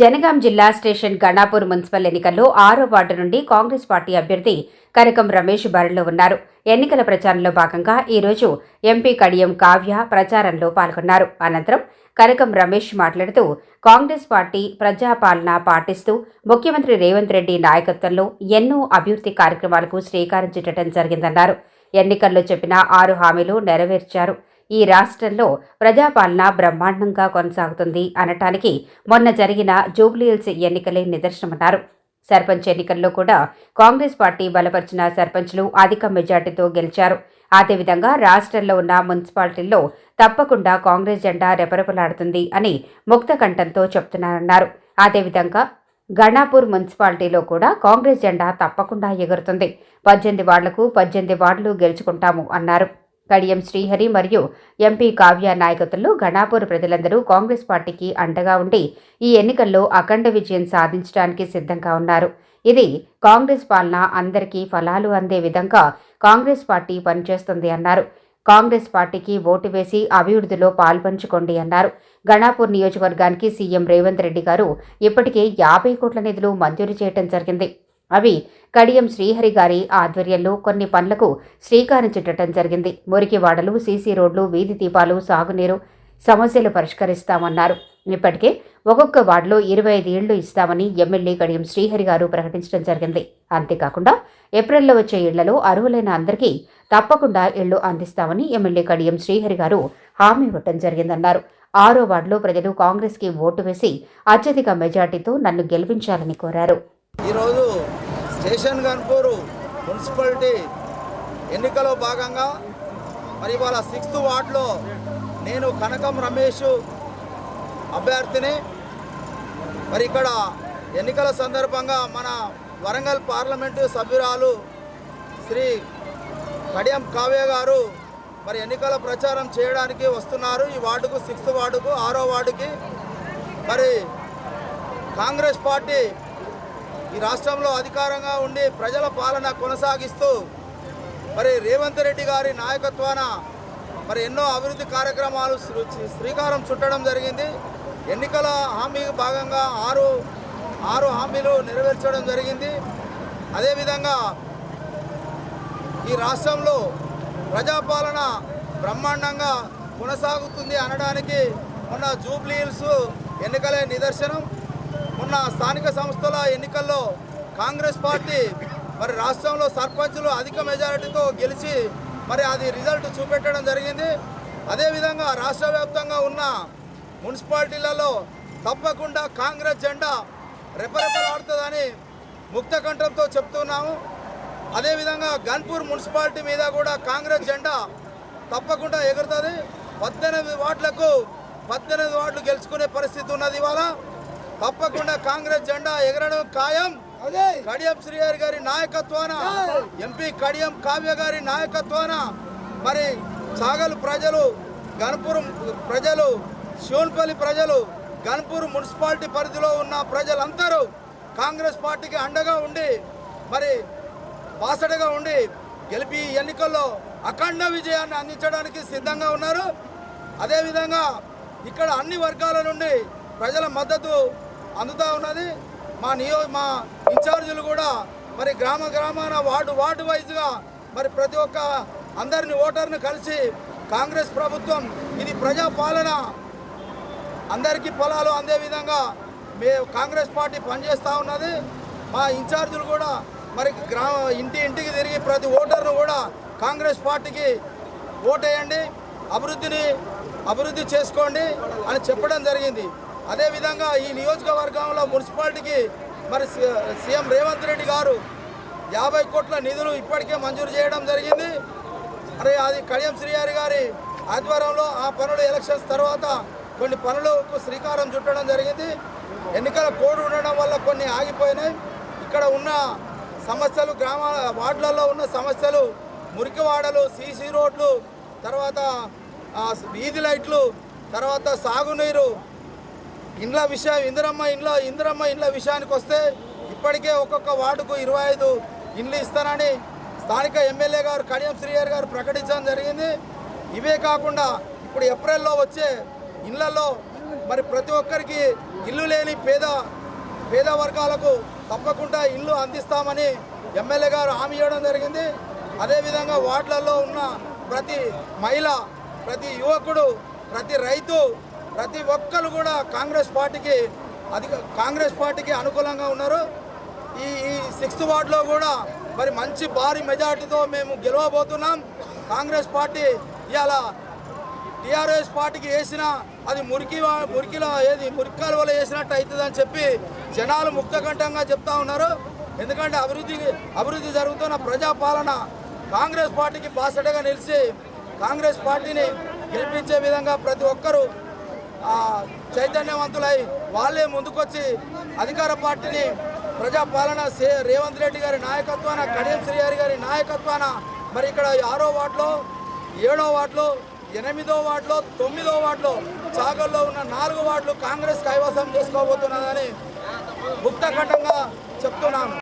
జనగాం జిల్లా station Ganapur municipal ఎన్నికల్లో ఆరో వార్డు నుండి కాంగ్రెస్ పార్టీ అభ్యర్థి కనకం రమేష్ బరిలో ఉన్నారు. ఎన్నికల ప్రచారంలో భాగంగా ఈరోజు ఎంపీ కడియం కావ్య ప్రచారంలో పాల్గొన్నారు. అనంతరం కనకం రమేష్ మాట్లాడుతూ కాంగ్రెస్ పార్టీ ప్రజాపాలన పాటిస్తూ ముఖ్యమంత్రి రేవంత్ రెడ్డి నాయకత్వంలో ఎన్నో అభివృద్ధి కార్యక్రమాలకు శ్రీకారం చుట్టడం జరిగిందన్నారు. ఎన్నికల్లో చెప్పిన ఆరు హామీలు నెరవేర్చారు. ఈ రాష్ట్రంలో ప్రజాపాలన బ్రహ్మాండంగా కొనసాగుతుంది అనటానికి మొన్న జరిగిన జూబ్లీహిల్స్ ఎన్నికలే నిదర్శనమన్నారు. సర్పంచ్ ఎన్నికల్లో కూడా కాంగ్రెస్ పార్టీ బలపరిచిన సర్పంచ్లు అధిక మెజార్టీతో గెలిచారు. అదేవిధంగా రాష్ట్రంలో ఉన్న మున్సిపాలిటీల్లో తప్పకుండా కాంగ్రెస్ జెండా రెపరెపలాడుతుంది అని ముక్త కంఠంతో చెప్తున్నారన్నారు. అదేవిధంగా గణాపూర్ మున్సిపాలిటీలో కూడా కాంగ్రెస్ జెండా తప్పకుండా ఎగురుతుంది. పద్దెనిమిది వార్డులకు పద్దెనిమిది వార్డులు గెలుచుకుంటాము అన్నారు. కడియం శ్రీహరి మరియు ఎంపీ కావ్య నాయకత్వంలో ఘనాపూర్ ప్రజలందరూ కాంగ్రెస్ పార్టీకి అండగా ఉండి ఈ ఎన్నికల్లో అఖండ విజయం సాధించడానికి సిద్ధంగా ఉన్నారు. ఇది కాంగ్రెస్ పాలన అందరికీ ఫలాలు అందే విధంగా కాంగ్రెస్ పార్టీ పనిచేస్తుంది అన్నారు. కాంగ్రెస్ పార్టీకి ఓటు వేసి అభివృద్ధిలో పాల్పంచుకోండి అన్నారు. గణాపూర్ నియోజకవర్గానికి సీఎం రేవంత్ రెడ్డి గారు ఇప్పటికే యాభై కోట్ల నిధులు మంజూరు చేయడం జరిగింది. అవి కడియం శ్రీహరి గారి ఆధ్వర్యంలో కొన్ని పనులకు శ్రీకారం చుట్టడం జరిగింది. మురికి వాడలు సీసీ రోడ్లు వీధి దీపాలు సాగునీరు సమస్యలు పరిష్కరిస్తామన్నారు. ఇప్పటికే ఒక్కొక్క వార్డులో ఇరవై ఐదు ఇళ్ళు ఇస్తామని ఎమ్మెల్యే కడియం శ్రీహరి గారు ప్రకటించడం జరిగింది. అంతేకాకుండా ఏప్రిల్లో వచ్చే ఇళ్ళలో అర్హులైన అందరికీ తప్పకుండా ఇళ్ళు అందిస్తామని ఎమ్మెల్యే కడియం శ్రీహరి గారు హామీ ఇవ్వటం జరిగిందన్నారు. ఆరో వార్డులో ప్రజలు కాంగ్రెస్కి ఓటు వేసి అత్యధిక మెజార్టీతో నన్ను గెలిపించాలని కోరారు. ఈరోజు స్టేషన్ గన్పూరు మున్సిపాలిటీ ఎన్నికలో భాగంగా మరి ఇవాళ సిక్స్త్ వార్డులో నేను కనకం రమేష్ అభ్యర్థిని. మరి ఇక్కడ ఎన్నికల సందర్భంగా మన వరంగల్ పార్లమెంటు సభ్యురాలు శ్రీ కడియం కావ్య గారు మరి ఎన్నికల ప్రచారం చేయడానికి వస్తున్నారు. ఈ వార్డుకు సిక్స్త్ వార్డుకు ఆరో వార్డుకి. మరి కాంగ్రెస్ పార్టీ ఈ రాష్ట్రంలో అధికారంగా ఉండి ప్రజల పాలన కొనసాగిస్తూ మరి రేవంత్ రెడ్డి గారి నాయకత్వాన మరి ఎన్నో అభివృద్ధి కార్యక్రమాలు శ్రీకారం చుట్టడం జరిగింది. ఎన్నికల హామీ భాగంగా ఆరు ఆరు హామీలు నెరవేర్చడం జరిగింది. అదేవిధంగా ఈ రాష్ట్రంలో ప్రజాపాలన బ్రహ్మాండంగా కొనసాగుతుంది అనడానికి మొన్న జూబ్లీ హిల్స్ ఎన్నికలే నిదర్శనం. మొన్న స్థానిక సంస్థల ఎన్నికల్లో కాంగ్రెస్ పార్టీ మరి రాష్ట్రంలో సర్పంచులు అధిక మెజారిటీతో గెలిచి మరి అది రిజల్ట్ చూపెట్టడం జరిగింది. అదేవిధంగా రాష్ట్ర వ్యాప్తంగా ఉన్న మున్సిపాలిటీలలో తప్పకుండా కాంగ్రెస్ జెండా రెపరెపలాడుతుందని ముక్త కంఠంతో చెప్తున్నాము. అదేవిధంగా గన్పూర్ మున్సిపాలిటీ మీద కూడా కాంగ్రెస్ జెండా తప్పకుండా ఎగురుతుంది. పద్దెనిమిది వార్డులకు పద్దెనిమిది వార్డులు గెలుచుకునే పరిస్థితి ఉన్నది ఇవాళ. తప్పకుండా కాంగ్రెస్ జెండా ఎగరడం ఖాయం. కడియం శ్రీహరి గారి నాయకత్వాన ఎంపీ కడియం కావ్య గారి నాయకత్వాన మరి చాగలు ప్రజలు గన్పూర్ ప్రజలు శివన్పల్లి ప్రజలు గన్పూర్ మున్సిపాలిటీ పరిధిలో ఉన్న ప్రజలందరూ కాంగ్రెస్ పార్టీకి అండగా ఉండి మరి బాసడగా ఉండి గెలిపి ఎన్నికల్లో అఖండ విజయాన్ని అందించడానికి సిద్ధంగా ఉన్నారు. అదేవిధంగా ఇక్కడ అన్ని వర్గాల నుండి ప్రజల మద్దతు అందుతూ ఉన్నది. మా నియో మా ఇన్ఛార్జీలు కూడా మరి గ్రామ గ్రామాన వార్డు వార్డు వైజ్గా మరి ప్రతి ఒక్క అందరిని ఓటర్ని కలిసి కాంగ్రెస్ ప్రభుత్వం ఇది ప్రజాపాలన అందరికీ పొలాలు అందే విధంగా మే కాంగ్రెస్ పార్టీ పనిచేస్తూ ఉన్నది. మా ఇన్ఛార్జీలు కూడా మరి గ్రామ ఇంటి ఇంటికి తిరిగి ప్రతి ఓటర్ను కూడా కాంగ్రెస్ పార్టీకి ఓటేయండి. అభివృద్ధిని అభివృద్ధి చేసుకోండి అని చెప్పడం జరిగింది. అదేవిధంగా ఈ నియోజకవర్గంలో మున్సిపాలిటీకి మరి సీఎం రేవంత్ రెడ్డి గారు యాభై కోట్ల నిధులు ఇప్పటికే మంజూరు చేయడం జరిగింది. మరి అది కడియం శ్రీహారి గారి ఆధ్వర్యంలో ఆ పనులు ఎలక్షన్స్ తర్వాత కొన్ని పనులకు శ్రీకారం చుట్టడం జరిగింది. ఎన్నికల కోడ్ ఉండడం వల్ల కొన్ని ఆగిపోయినాయి. ఇక్కడ ఉన్న సమస్యలు గ్రామ వార్డులలో ఉన్న సమస్యలు మురికి వాడలు సీసీ రోడ్లు తర్వాత వీధి లైట్లు తర్వాత సాగునీరు ఇండ్ల విషయం ఇందిరమ్మ ఇండ్ల ఇందిరమ్మ ఇండ్ల విషయానికి వస్తే ఇప్పటికే ఒక్కొక్క వార్డుకు ఇరవై ఐదు ఇండ్లు ఇస్తానని స్థానిక ఎమ్మెల్యే గారు కడియం శ్రీహరి గారు ప్రకటించడం జరిగింది. ఇవే కాకుండా ఇప్పుడు ఏప్రిల్లో వచ్చే ఇళ్ళలో మరి ప్రతి ఒక్కరికి ఇల్లు లేని పేద పేద వర్గాలకు తప్పకుండా ఇల్లు అందిస్తామని ఎమ్మెల్యే గారు హామీ ఇవ్వడం జరిగింది. అదేవిధంగా వార్డులలో ఉన్న ప్రతి మహిళ ప్రతి యువకుడు ప్రతి రైతు ప్రతి ఒక్కరు కూడా కాంగ్రెస్ పార్టీకి అధిక కాంగ్రెస్ పార్టీకి అనుకూలంగా ఉన్నారు. ఈ ఈ సిక్స్త్ వార్డులో కూడా మరి మంచి భారీ మెజార్టీతో మేము గెలవబోతున్నాం. కాంగ్రెస్ పార్టీ ఇవాళ టీఆర్ఎస్ పార్టీకి వేసిన అది మురికి వా- మురికిలో ఏది మురికాల వల్ల వేసినట్టు అవుతుందని చెప్పి జనాలు ముక్తకంఠంగా చెప్తా ఉన్నారు. ఎందుకంటే అభివృద్ధి అభివృద్ధి జరుగుతున్న ప్రజాపాలన కాంగ్రెస్ పార్టీకి బాసటగా నిలిచి కాంగ్రెస్ పార్టీని గెలిపించే విధంగా ప్రతి ఒక్కరూ చైతన్యవంతులై వాళ్ళే ముందుకొచ్చి అధికార పార్టీని ప్రజాపాలన సే రేవంత్ రెడ్డి గారి నాయకత్వాన కడియం శ్రీహరి గారి నాయకత్వాన మరి ఇక్కడ ఆరో వార్డులో ఏడో వార్డులో ఎనిమిదో వార్డులో తొమ్మిదో వార్డులో చాగల్లో ఉన్న నాలుగు వార్డులు కాంగ్రెస్ కైవసం చేసుకోబోతున్నదని ముక్తఘటంగా చెప్తున్నాను.